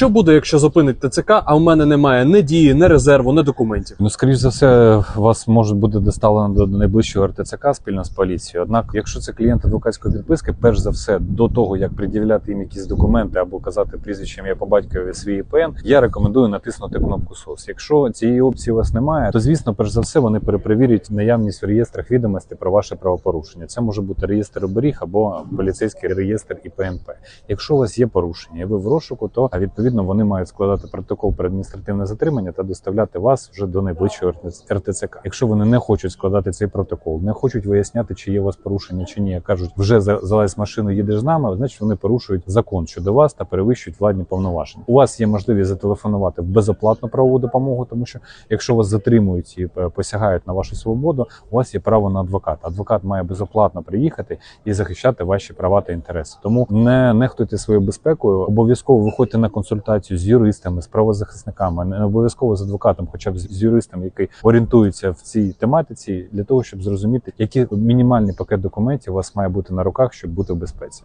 Що буде, якщо зупинить ТЦК, а в мене немає ні дії, ні резерву, ні документів? Ну, скоріш за все, вас може бути доставлено до найближчого РТЦК спільно з поліцією. Однак, якщо це клієнт адвокатської підписки, перш за все, до того як пред'являти їм якісь документи або казати прізвище ім'я по батькові свій ІПН, я рекомендую натиснути кнопку СОС. Якщо цієї опції у вас немає, то звісно, перш за все, вони перепровірять наявність в реєстрах відомостей про ваше правопорушення. Це може бути реєстр оберіг або поліцейський реєстр ІПНП. Якщо у вас є порушення, і ви в розшуку, то а, відповідно вони мають складати протокол про адміністративне затримання та доставляти вас вже до найближчого РТЦК. Якщо вони не хочуть складати цей протокол, не хочуть виясняти, чи є у вас порушення чи ні, кажуть, вже за- залазь машину, їдеш з нами, значить вони порушують закон щодо вас та перевищують владні повноваження. У вас є можливість зателефонувати в безоплатну правову допомогу, тому що якщо вас затримують і е, посягають на вашу свободу, у вас є право на адвоката. Адвокат має безоплатно приїхати і захищати ваші права та інтереси. Тому не нехтуйте своєю безпекою. Обов'язково виходьте на консультацію з юристами, з правозахисниками, не обов'язково з адвокатом, хоча б з юристом, який орієнтується в цій тематиці, для того, щоб зрозуміти, який мінімальний пакет документів у вас має бути на руках, щоб бути в безпеці.